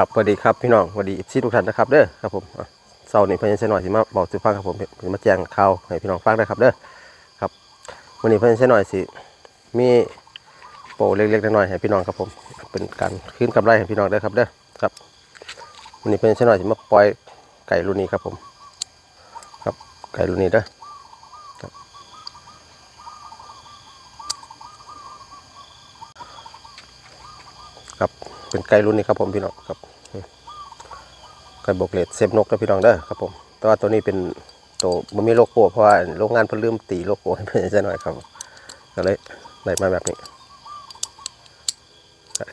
ครับสวัสดีครับพี่น้องสวัสดีซีทุกท่านนะครับเด้อครับผมอะเสาร์นี้เพิ่นะหน่อยสิมาบอกสิฟังครับผมเพิ่นมาแจ้งข่าวให้พี่น้องฟังได้ครับเด้อครับวันนี้เพิ่นะหน่อยสิมีโปรเล็กๆน้อยๆให้พี่น้องครับผมเป็นการคืนกำไรให้พี่น้องเด้ครับเด้อครับวันนี้เพิ่นะหน่อยสิมาปล่อยไก่รุ่นนี้ครับผม ครับไก่รุ่นนี้เด้อครับครับ เป็นไก่รุ่นนี้ครับผมพี่น้องครับไก่บกเลดเซฟนกนะพี่น้องเด้อครับผมแต่ว่าตัวนี้เป็นตัวมันมีโลโก้เพราะว่าโรงงานเพิ่นลืมตีโลโก้ให้เพิ่นซะหน่อยครับก็เลยได้มาแบบนี้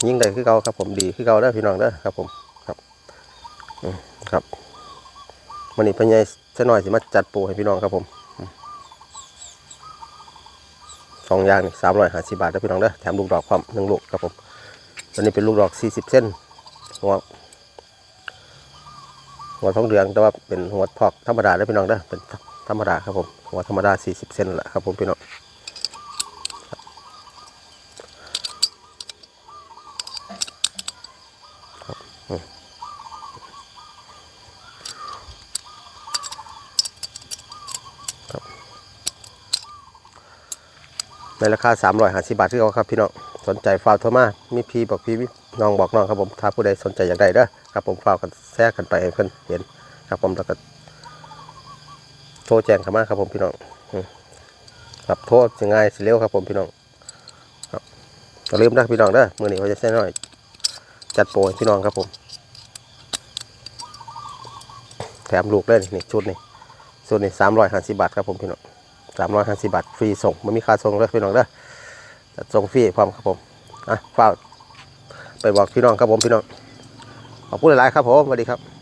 ยิ่งได้คือเก่าครับผมดีคือเก่าเด้อพี่น้องเด้อครับผมครับครับวันนี้พิ่นใหญ่ซะหน่อยสิมาจัดปรให้พี่น้องครับผมสองอย่างนี่สามร้อยห้าสิบบาทเด้พี่น้องเด้อแถมลูกดอกความหนึ่งลูกครับผม ตัวนี้เป็นลูกดอกสี่สิบเส้นหัวหัวทองเหลืองแต่ว่าเป็นหัวพอกธรรมดาได้พี่น้องเด้เป็นธรรมดาครับผมหัวธรรมดา40เซนแหละครับผมพี่น้องในราคา 350 บาทที่เขาครับพี่น้อง สนใจฝากโทรมามีพี่บอกพี่น้องบอกน้องครับผมถ้าผู้ใดสนใจอยากได้เด้อครับผมฝากกันแทรกกันไปให้เพิ่นเห็นครับผมแล้วก็โทรแจ้งเข้ามาครับผมพี่น้องอืมครับโทรจะง่ายสิเร็วครับผมพี่น้องครับอย่าลืมนะพี่น้องเด้อมื้อนี้เขาจะใช้น้อย จัดโปรพี่น้องครับผม แถมลูกเลยนี่ชุดนี้ชุดนี้350บาทครับผมพี่น้อง350บาทฟรีส่งไม่มีค่าส่งเลยพี่น้องเด้อ ส่งฟรีพร้อมครับผมอะฝากไปบอกพี่น้องครับผมพี่น้องขอบคุณหลายๆครับผมสวัสดีครับ